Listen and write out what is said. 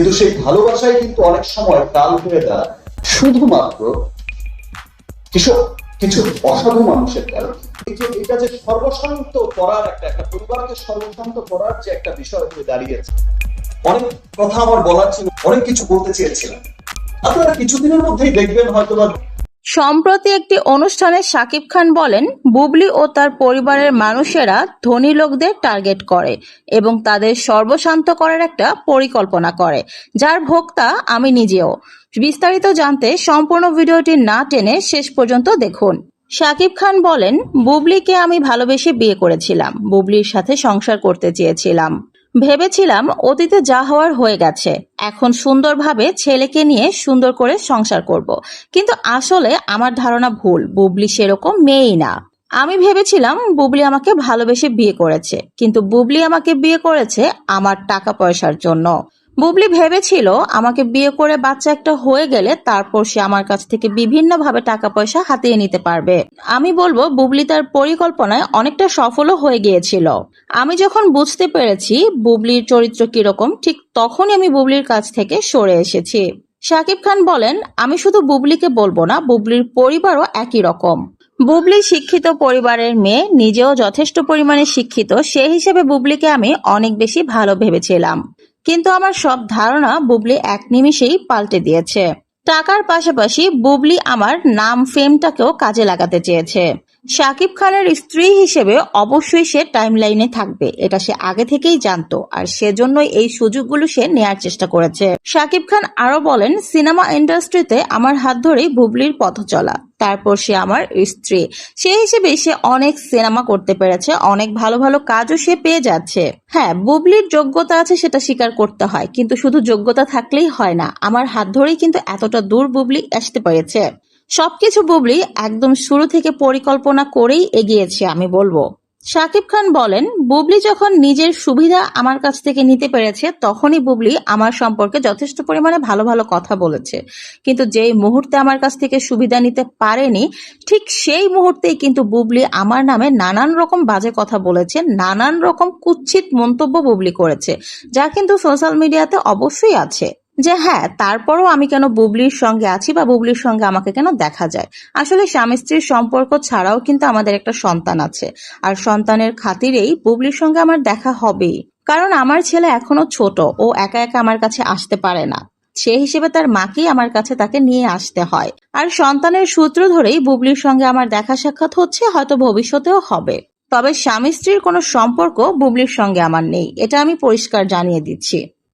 কিন্তু সেই ভালোবাসায় কিন্তু অনেক সময় কাল হয়ে দাঁড়ায়। শুধুমাত্র কিছু কিছু অসাধু মানুষের কারণে। এটা যে সর্বশান্ত করার একটা একটা পরিবারকে সর্বশান্ত করার যে একটা বিষয় হয়ে দাঁড়িয়েছে। অনেক কথা আমার বলার ছিল, অনেক কিছু বলতে চেয়েছিলাম। আপনারা কিছুদিনের মধ্যেই দেখবেন হয়তো বা সম্প্রতি একটি অনুষ্ঠানে শাকিব খান বলেন, বুবলি ও তার পরিবারের মানুষেরা ধনী লোকদের টার্গেট করে এবং তাদের সর্বশান্ত করার একটা পরিকল্পনা করে, যার ভোক্তা আমি নিজেও। বিস্তারিত জানতে সম্পূর্ণ ভিডিওটি না টেনে শেষ পর্যন্ত দেখুন। শাকিব খান বলেন, বুবলিকে আমি ভালোবেসে বিয়ে করেছিলাম, বুবলির সাথে সংসার করতে চেয়েছিলাম। ভেবেছিলাম অতীতে যা হওয়ার হয়ে গেছে। এখন সুন্দরভাবে ছেলেকে নিয়ে সুন্দর করে সংসার করব। কিন্তু আসলে আমার ধারণা ভুল, বুবলি সেরকম মেয়েই না আমি ভেবেছিলাম বুবলি আমাকে ভালোবেসে বিয়ে করেছে, কিন্তু বুবলি আমাকে বিয়ে করেছে আমার টাকা পয়সার জন্য বুবলি ভেবেছিল আমাকে বিয়ে করে বাচ্চা একটা হয়ে গেলে তারপর সে আমার কাছ থেকে বিভিন্নভাবে টাকা পয়সা হাতিয়ে নিতে পারবে। আমি বলব, বুবলি তার পরিকল্পনায় অনেকটা সফলও হয়ে গিয়েছিল। আমি যখন বুঝতে পেরেছি বুবলির চরিত্র কীরকম, ঠিক তখনই আমি বুবলির কাছ থেকে সরে এসেছি। শাকিব খান বলেন, আমি শুধু বুবলিকে বলব না, বুবলির পরিবারও একই রকম। বুবলি শিক্ষিত পরিবারের মেয়ে, নিজেও যথেষ্ট পরিমাণে শিক্ষিত সেই হিসেবে বুবলিকে আমি অনেক বেশি ভালো ভেবেছিলাম। কিন্তু আমার সব ধারণা বুবলি এক নিমিষেই পাল্টে দিয়েছে। টাকার পাশাপাশি বুবলি আমার নাম ফেমটাকেও কাজে লাগাতে চেয়েছে। শাকিব খানের স্ত্রী হিসেবে অবশ্যই সে টাইমলাইনে থাকবে। এটা সে আগে থেকেই জানতো আর সেজন্যই এই সুযোগগুলো সে নেয়ার চেষ্টা করেছে। শাকিব খান আরও বলেন, সিনেমা ইন্ডাস্ট্রিতে আমার হাত ধরেই বুবলির পথ চলা। তারপর সে আমার স্ত্রী। সেই হিসেবে সে অনেক সিনেমা করতে পেরেছে, অনেক ভালো ভালো কাজও সে পেয়ে যাচ্ছে। হ্যাঁ বুবলির যোগ্যতা আছে সেটা স্বীকার করতে হয়, কিন্তু শুধু যোগ্যতা থাকলেই হয় না। আমার হাত ধরেই কিন্তু এতটা দূর বুবলি আসতে পেরেছে। সবকিছু বুবলি একদম শুরু থেকে পরিকল্পনা করেই এগিয়েছে, আমি বলব। শাকিব খান বলেন, বুবলি যখন নিজের সুবিধা আমার কাছ থেকে নিতে পেরেছে, তখনই বুবলি আমার সম্পর্কে যথেষ্ট পরিমাণে ভালো ভালো কথা বলেছে। কিন্তু যেই মুহূর্তে আমার কাছ থেকে সুবিধা নিতে পারেনি, ঠিক সেই মুহূর্তেই কিন্তু বুবলি আমার নামে নানান রকম বাজে কথা বলেছে, নানান রকম কুচ্ছিত মন্তব্য বুবলি করেছে, যা কিন্তু সোশ্যাল মিডিয়াতে অবশ্যই আছে। যে হ্যাঁ তারপরও আমি কেন বুবলির সঙ্গে আছি বা বুবলির সঙ্গে আমাকে কেন দেখা যায়? আসলে স্বামী স্ত্রীর সম্পর্ক ছাড়াও কিন্তু আমাদের একটা সন্তান আছে। আর সন্তানের খাতিরেই বুবলির সঙ্গে আমার দেখা হবেই। কারণ আমার ছেলে এখনও ছোট, ও একা একা আমার কাছে আসতে পারে না। সে হিসেবে তার মাকেই আমার কাছে তাকে নিয়ে আসতে হয়। আর সন্তানের সূত্র ধরেই বুবলির সঙ্গে আমার দেখা সাক্ষাৎ হচ্ছে, হয়তো ভবিষ্যতেও হবে। তবে স্বামী স্ত্রীর কোনো সম্পর্ক বুবলির সঙ্গে আমার নেই, এটা আমি পরিষ্কার জানিয়ে দিচ্ছি।